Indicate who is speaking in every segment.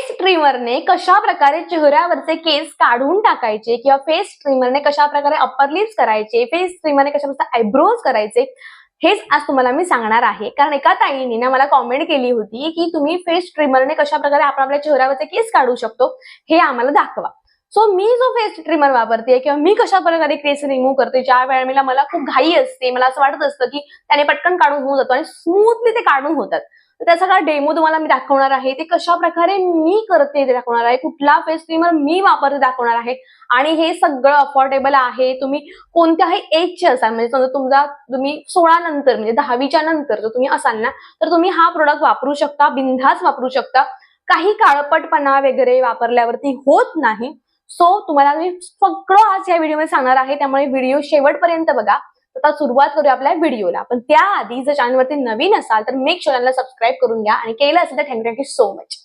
Speaker 1: Face ट्रिमरने कशा प्रकारे चेहऱ्यावरचे केस काढून टाकायचे किंवा फेस ट्रिमरने कशा प्रकारे अप्पर लिप्स करायचे फेस ट्रिमरने कशा प्रकारे आयब्रोज करायचे हेच आज तुम्हाला मी सांगणार आहे. कारण एका ताईने ना मला कॉमेंट केली होती की तुम्ही फेस ट्रिमरने कशा प्रकारे आपण आपल्या चेहऱ्यावरचे केस काढू शकतो हे आम्हाला दाखवा. सो मी जो फेस ट्रिमर वापरते किंवा मी कशा प्रकारे केस रिमूव्ह करते ज्या वेळेला मला खूप घाई असते मला असं वाटत असतं की त्याने पटकन काढून होऊन जातो आणि स्मूथली ते काढून होतात. तर त्याचा सगळा डेमो तुम्हाला मी दाखवणार आहे. ते कशा प्रकारे मी करते ते दाखवणार आहे. कुठला फेस क्रीमर मी वापरते दाखवणार आहे. आणि हे सगळं अफोर्डेबल आहे. तुम्ही कोणत्याही एजचे असाल म्हणजे समजा तुमचा तुम्ही सोळा नंतर म्हणजे दहावीच्या नंतर जर तुम्ही असाल ना तर तुम्ही हा प्रोडक्ट वापरू शकता बिनधास्त वापरू शकता. काही काळपटपणा वगैरे वापरल्यावरती होत नाही. सो तुम्हाला मी सगळं आज या व्हिडिओमध्ये सांगणार आहे. त्यामुळे व्हिडिओ शेवटपर्यंत बघा. आता सुरुवात करूया आपल्या व्हिडिओला. पण त्याआधी जर चॅनलवरती नवीन असाल तर मेक चॅनलला सबस्क्राईब करून घ्या आणि केलं असेल तर थँक्यू थँक्यू सो मच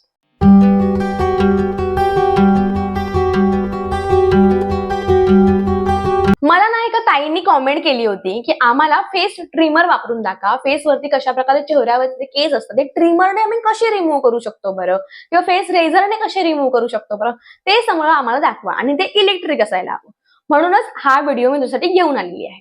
Speaker 1: मला ना एका ताईंनी कॉमेंट केली होती की आम्हाला फेस ट्रिमर वापरून दाखवा. फेसवरती कशा प्रकारे चेहऱ्यावरती केस असतात ते ट्रिमरने आम्ही कसे रिमूव्ह करू शकतो बरं? किंवा फेस रेझरने कसे रिमूव्ह करू शकतो बरं? ते सगळं आम्हाला दाखवा आणि ते इलेक्ट्रिक असायला हवं. म्हणूनच हा व्हिडिओ मी तुझ्यासाठी घेऊन आलेली आहे.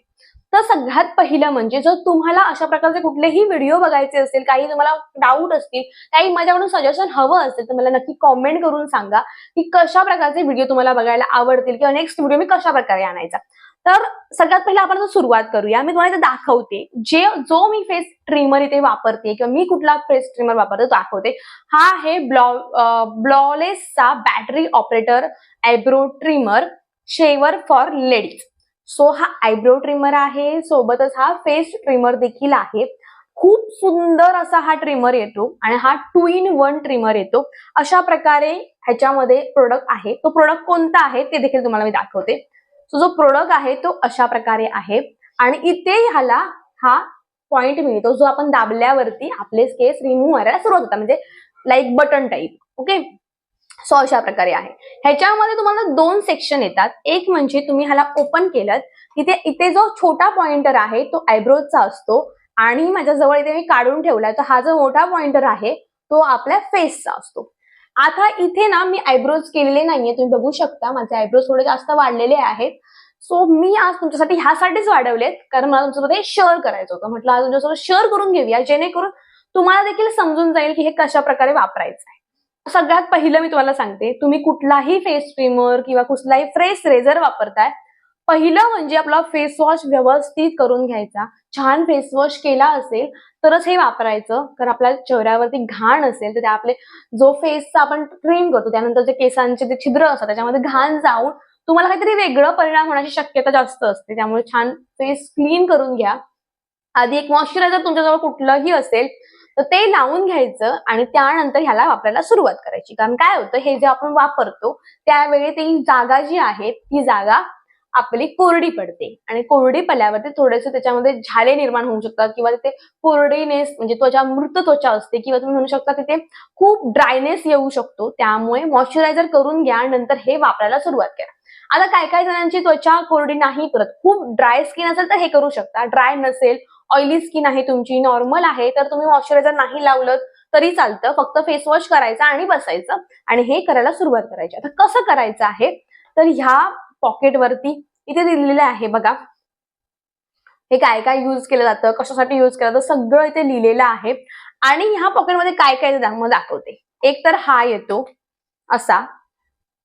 Speaker 1: तर सगळ्यात पहिलं म्हणजे जर तुम्हाला अशा प्रकारचे कुठलेही व्हिडिओ बघायचे असतील काही तुम्हाला डाऊट असतील काही माझ्याकडून सजेशन हवं असेल तर मला नक्की कॉमेंट करून सांगा की कशा प्रकारचे व्हिडिओ तुम्हाला बघायला आवडतील किंवा नेक्स्ट व्हिडिओ मी कशा प्रकारे आणायचा. तर सगळ्यात पहिला आपण सुरुवात करूया. मी तुम्हाला इथे दाखवते. जे जो मी फेस ट्रिमर इथे वापरते किंवा मी कुठला फेस ट्रिमर वापरते तो दाखवते. हा आहे ब्लॉ ब्लॉलेसचा battery operator eyebrow trimmer shaver for ladies so हा आयब्रो ट्रिमर आहे सोबतच हा फेस ट्रिमर देखील आहे. खूप सुंदर असा हा ट्रिमर येतो आणि हा टू इन वन ट्रिमर येतो. अशा प्रकारे ह्याच्यामध्ये प्रोडक्ट आहे. तो प्रोडक्ट कोणता आहे ते देखील तुम्हाला मी दाखवते. सो जो प्रोडक्ट आहे तो अशा प्रकारे आहे. आणि इथे ह्याला हा पॉइंट मिळतो जो आपण दाबल्यावरती आपले केस रिमूव्ह करायला सुरुवात होता म्हणजे like button type okay so अशा प्रकारे आहे. ह्याच्यामध्ये तुम्हाला दोन सेक्शन येतात. एक म्हणजे तुम्ही ह्याला ओपन केलं तिथे इथे जो छोटा पॉइंटर आहे तो आयब्रोजचा असतो. आणि माझ्याजवळ इथे मी काढून ठेवलाय तर हा जो मोठा पॉइंटर आहे तो आपल्या फेसचा असतो. आता इथे ना मी आयब्रोज केलेले नाहीये. तुम्ही बघू शकता माझे आयब्रोज थोडे जास्त वाढलेले आहेत. सो मी आज तुमच्यासाठी ह्यासाठीच वाढवलेत कारण मला तुमच्यासोबत हे शेअर करायचं होतं. म्हटलं आज तुमच्यासोबत शेअर करून घेऊया जेणेकरून तुम्हाला देखील समजून जाईल की हे कशा प्रकारे वापरायचं आहे. सगळ्यात पहिलं मी तुम्हाला सांगते तुम्ही कुठलाही फेस क्रीमर किंवा कुठलाही फ्रेश रेझर वापरताय पहिलं म्हणजे आपला फेस वॉश व्यवस्थित करून घ्यायचा. छान फेस वॉश केला असेल तरच हे वापरायचं. कारण आपल्या चेहऱ्यावरती घाण असेल तर त्या आपले जो फेसचा आपण क्रीम करतो त्यानंतर जे केसांचे जे छिद्र असतात त्याच्यामध्ये घाण जाऊन तुम्हाला काहीतरी वेगळं परिणाम होण्याची शक्यता जास्त असते. त्यामुळे छान फेस क्लीन करून घ्या. आधी एक मॉइश्चरायझर तुमच्याजवळ कुठलंही असेल तर ते लावून घ्यायचं आणि त्यानंतर ह्याला वापरायला सुरुवात करायची. कारण काय होतं हे जे आपण वापरतो त्यावेळी ती जागा जी आहे ती जागा आपली कोरडी पडते. आणि कोरडी पडल्यावरती थोडेसे त्याच्यामध्ये झाले निर्माण होऊ शकतात किंवा तिथे कोरडीनेस म्हणजे त्वचा मृत त्वचा असते किंवा तुम्ही म्हणू शकता तिथे खूप ड्रायनेस येऊ शकतो. त्यामुळे मॉइश्चरायझर करून घ्या नंतर हे वापरायला सुरुवात करा. आता काय काय जणांची त्वचा कोरडी नाही करत खूप ड्राय स्किन असेल तर हे करू शकता. ड्राय नसेल ऑइली स्किन आहे तुमची नॉर्मल आहे तर तुम्ही मॉइश्चरायझर नाही लावलं तरी चालतं. फक्त फेस वॉश करायचा आणि बसायचं. आणि हे करायला सुरुवात करायची. आता कसं करायचं आहे? तर ह्या पॉकेटवरती इथे दिलेलं आहे बघा. हे काय काय युज केलं जातं? कशासाठी युज केलं जातं? सगळं इथे लिहिलेलं आहे. आणि ह्या पॉकेटमध्ये काय काय मग दाखवते. एक तर हा येतो. असा.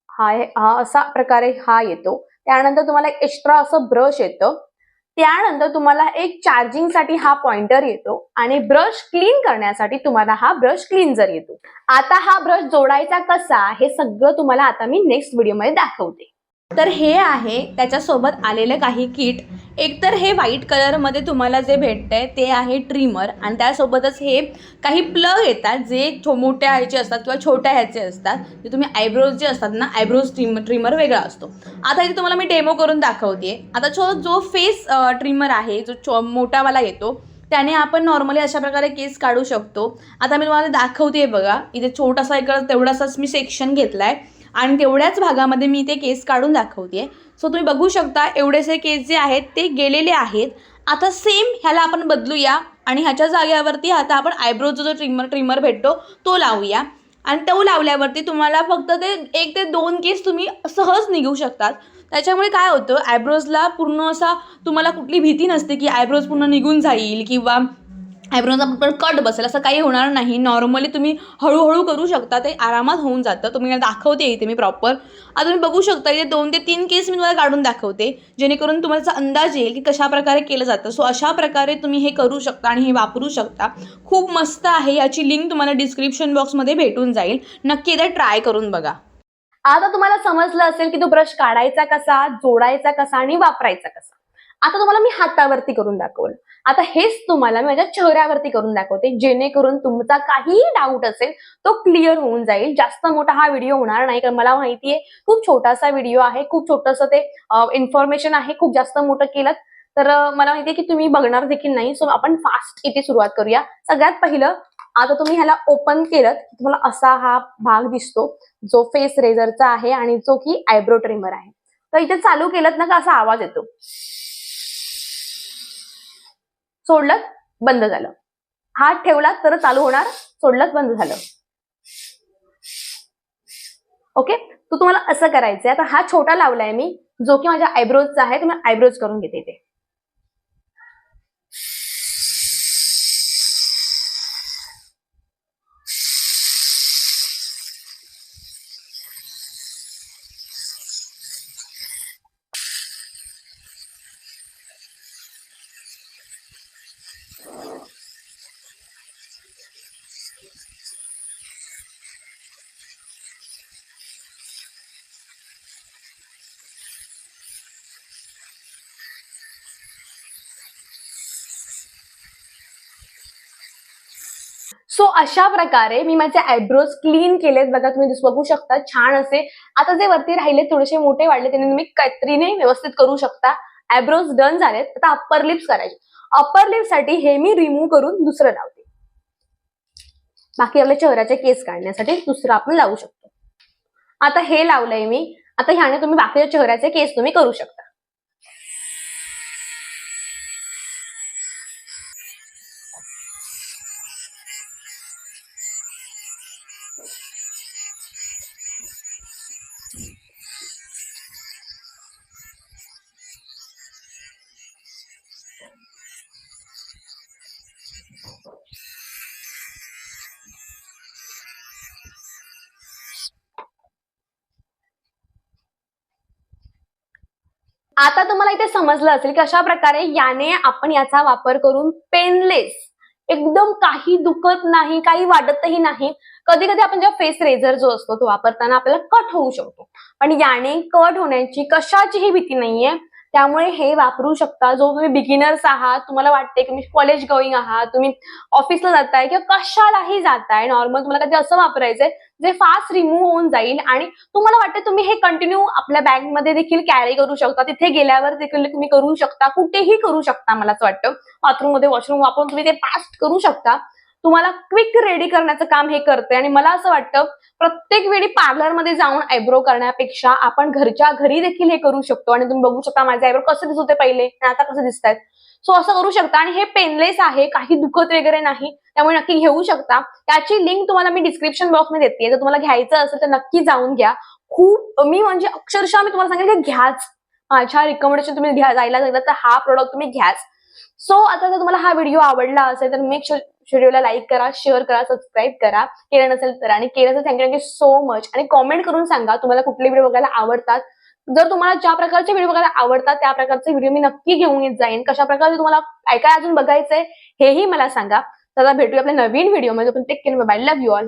Speaker 1: हा हा असा प्रकारे हा येतो. त्यानंतर तुम्हाला एक एक्स्ट्रा असं ब्रश येतं. त्यानंतर तुम्हाला एक चार्जिंगसाठी हा पॉइंटर येतो आणि ब्रश क्लीन करण्यासाठी तुम्हाला हा ब्रश क्लीनजर येतो. आता हा ब्रश जोडायचा कसा हे सगळं तुम्हाला आता मी नेक्स्ट व्हिडिओमध्ये दाखवते. तर हे आहे त्याच्यासोबत आलेलं काही किट. एकतर हे व्हाईट कलरमध्ये तुम्हाला जे भेटतंय ते आहे ट्रिमर. आणि त्यासोबतच हे काही प्लग येतात जे छो मोठ्या ह्याचे असतात किंवा छोट्या ह्याचे असतात. जे तुम्ही आयब्रोज जे असतात ना आयब्रोज ट्रिम ट्रिमर वेगळा असतो. आता इथे तुम्हाला मी डेमो करून दाखवते आता जो जो फेस ट्रिमर आहे जो छो मोठावाला येतो त्याने आपण नॉर्मली अशा प्रकारे केस काढू शकतो. आता मी तुम्हाला दाखवते बघा. इथे छोटासा एक तेवढासाच मी सेक्शन घेतलाय. आणि तेवढ्याच भागामध्ये मी ते केस काढून दाखवते सो तुम्ही बघू शकता एवढेसे केस जे आहेत ते गेलेले आहेत. आता सेम ह्याला आपण बदलूया आणि ह्याच्या जागेवरती आता आपण आयब्रोचा जो ट्रिमर ट्रिमर भेटतो तो लावूया.
Speaker 2: आणि तो लावल्यावरती तुम्हाला फक्त ते एक ते दोन केस तुम्ही सहज निघू शकतात. त्याच्यामुळे काय होतं आयब्रोजला पूर्ण असा तुम्हाला कुठली भीती नसते की आयब्रोज पूर्ण निघून जाईल किंवा आयब्रोज पण कट बसेल असं काही होणार नाही. नॉर्मली तुम्ही हळूहळू करू शकता ते आरामात होऊन जातं. तुम्ही दाखवते इथे मी प्रॉपर आता तुम्ही बघू शकता इथे दोन ते तीन केस मी तुम्हाला काढून दाखवते. जेणेकरून तुम्हाला त्याचा अंदाज येईल की कशा प्रकारे केलं जातं. सो अशा प्रकारे तुम्ही हे करू शकता आणि हे वापरू शकता. खूप मस्त आहे याची लिंक तुम्हाला डिस्क्रिप्शन बॉक्समध्ये भेटून जाईल. नक्की एकदा ट्राय करून बघा.
Speaker 1: आता तुम्हाला समजलं असेल की तो ब्रश काढायचा कसा जोडायचा कसा आणि वापरायचा कसा. आता तुम्हाला मी हातावरती करून दाखवलं. आता हेच तुम्हाला मी माझ्या चेहऱ्यावरती करून दाखवते. जेणेकरून तुमचा काहीही डाऊट असेल तो क्लिअर होऊन जाईल. जास्त मोठा हा व्हिडिओ होणार नाही. कारण मला माहितीये खूप छोटासा व्हिडिओ आहे. खूप छोटंसं ते इन्फॉर्मेशन आहे. खूप जास्त मोठं केलं तर मला माहितीये की तुम्ही बघणार देखील नाही. सो आपण फास्ट इथे सुरुवात करूया. सगळ्यात पहिलं आता तुम्ही ह्याला ओपन केलं की तुम्हाला असा हा भाग दिसतो. जो फेस रेझरचा आहे आणि जो की आयब्रो ट्रिमर आहे. तर इथे चालू केलं ना का असा आवाज येतो. सोडलं बंद झालं. हात ठेवला तर चालू होणार सोडलंच बंद झालं. ओके तो तुम्हाला असं करायचंय. आता हा छोटा लावलाय मी जो की माझ्या आयब्रोजचा आहे तुम्ही आयब्रोज करून घेते इथे. सो अशा प्रकारे मी माझे आयब्रोज क्लीन केलेत. बघा तुम्ही बघू शकता छान असे. आता जे वरती राहिले थोडेसे मोठे वाढले त्यांनी तुम्ही कत्रीने व्यवस्थित करू शकता. आयब्रोज डन झालेत. आता अप्पर लिप्स करायचे. अप्पर लिपसाठी हे मी रिमूव्ह करून दुसरं लावते. बाकी आपल्या चेहऱ्याचे केस काढण्यासाठी दुसरं आपण लावू शकतो. आता हे लावलंय मी. आता ह्याने तुम्ही बाकीच्या चेहऱ्याचे केस तुम्ही करू शकता. आता तुम्हाला इथे समजलं असेल की अशा प्रकारे याने आपण याचा वापर करून पेनलेस एकदम काही दुखत नाही काही वाटतही नाही कधी कधी आपण जेव्हा फेस रेझर जो असतो तो वापरताना आपल्याला कट होऊ शकतो. पण याने कट होण्याची कशाचीही भीती नाहीये. त्यामुळे हे वापरू शकता जो तुम्ही बिगिनर्स आहात तुम्हाला वाटते की तुम्ही कॉलेज गोईंग आहात तुम्ही ऑफिसला जाताय किंवा कशालाही जाताय नॉर्मल तुम्हाला कधी असं वापरायचंय जे फास्ट रिमूव्ह होऊन जाईल आणि तुम्हाला वाटतं तुम्ही हे कंटिन्यू आपल्या बॅगमध्ये देखील कॅरी करू शकता. तिथे गेल्यावर देखील तुम्ही करू शकता. कुठेही करू शकता मला असं वाटतं. बाथरूममध्ये वॉशरूम वापरून तुम्ही ते फास्ट करू शकता. तुम्हाला क्विक रेडी करण्याचं काम हे करते आणि मला असं वाटतं प्रत्येक वेळी पार्लरमध्ये जाऊन आयब्रो करण्यापेक्षा आपण घरच्या घरी देखील हे करू शकतो. आणि तुम्ही बघू शकता माझे आयब्रो कसे दिसत होते पहिले आणि आता कसे दिसत आहेत सो असं करू शकता. आणि हे पेनलेस आहे काही दुखत वगैरे नाही. त्यामुळे नक्की घेऊ शकता. त्याची लिंक तुम्हाला मी डिस्क्रिप्शन बॉक्समध्ये देते. जर तुम्हाला घ्यायचं असेल तर नक्की जाऊन घ्या. खूप मी म्हणजे अक्षरशः मी तुम्हाला सांगेल की घ्याच. माझ्या रिकमेंडेशन तुम्ही घ्या जायला सांगितलं तर हा प्रोडक्ट तुम्ही घ्याच. सो आता जर तुम्हाला हा व्हिडिओ आवडला असेल तर मेक व्हिडिओला लाईक करा शेअर करा सबस्क्राईब करा. केलं नसेल तर आणि केलं असेल thank you thank you so much आणि कॉमेंट करून सांगा तुम्हाला कुठले व्हिडिओ बघायला आवडतात. जर तुम्हाला ज्या प्रकारचे व्हिडिओ बघायला आवडतात त्या प्रकारचे व्हिडिओ मी नक्की घेऊन येत जाईन. कशा प्रकारे तुम्हाला काय काय अजून बघायचंय हेही मला सांगा. तर भेटूया आपल्या नवीन व्हिडिओमध्ये पण take care bye love you all